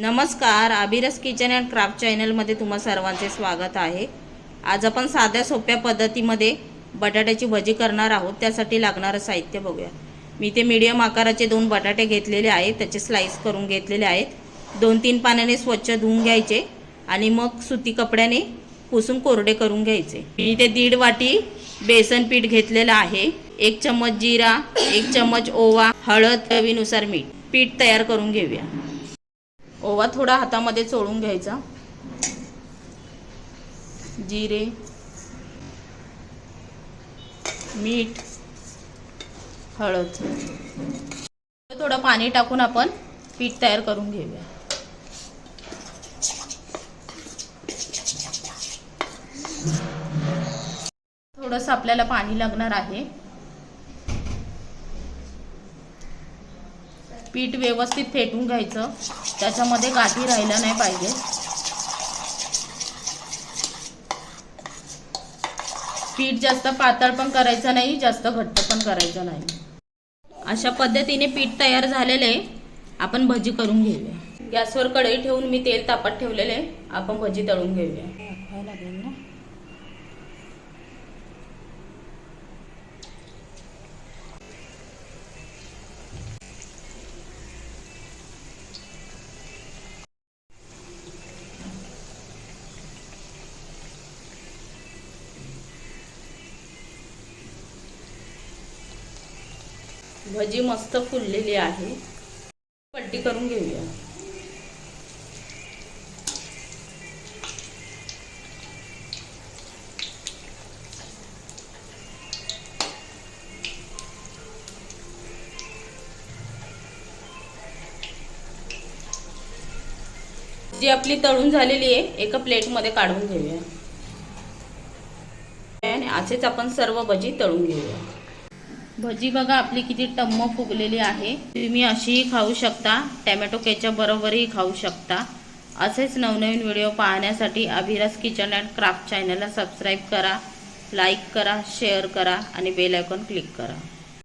नमस्कार आबिरस kitchen and craft चॅनलमध्ये तुम्हा सर्वांचे स्वागत आहे. आज आपण साध्या सोप्या पद्धतीमध्ये बटाट्याची भजी करणार आहोत त्यासाठी लागणारं साहित्य बघूया. मी ते मीडियम आकाराचे दोन बटाटे घेतलेले आहेत त्याचे स्लाईस करून घेतलेले आहेत. दोन तीन पाण्याने स्वच्छ धुवून घ्यायचे आणि मग सुती कपड्याने पुसून कोरडे करून घ्यायचे. मी ते दीड वाटी बेसन पीठ घेतलेलं आहे. एक चम्मच जिरा एक चम्मच ओवा हळद चवीनुसार मीठ. पीठ तयार करून घेऊया. ओवा थोडा हातामध्ये चोळून घ्यायचा. जिरे. मीठ. हळद. थोडं पाणी टाकून आपण पीठ तयार करून घेऊया. थोडंसं आपल्याला पाणी लागणार आहे. पीठ व्यवस्थित फेटून घ्यायचं. त्याच्यामध्ये गाठी राहिल्या नाही पाहिजे. पीठ जास्त पातळ पण करायचं नाही जास्त घट्ट पण करायचं नाही. अशा पद्धतीने पीठ तयार झालेलं आहे आपण भजी करून घेऊया. गॅसवर कढई ठेवून मी तेल तापत ठेवलेले आहे आपण भजी तळून घेऊया. लागेल ना? भजी मस्त फुललेली आहे. पट्टी करून घेऊया. जी आपली तळून झालेली आहे एका प्लेटमध्ये काढून घेऊया. आणि असेच आपण सर्व भजी तळून घेऊया. भजी बघा आपली किती टम्म फुगलेली आहे. तुम्ही अशीही खाऊ शकता टॅमॅटो केचप बरोबरही खाऊ शकता. असेच नवनवीन व्हिडिओ पाहण्यासाठी अभिरस किचन अँड क्राफ्ट चॅनलला सबस्क्राईब करा लाईक करा शेअर करा आणि बेल आयकॉन क्लिक करा.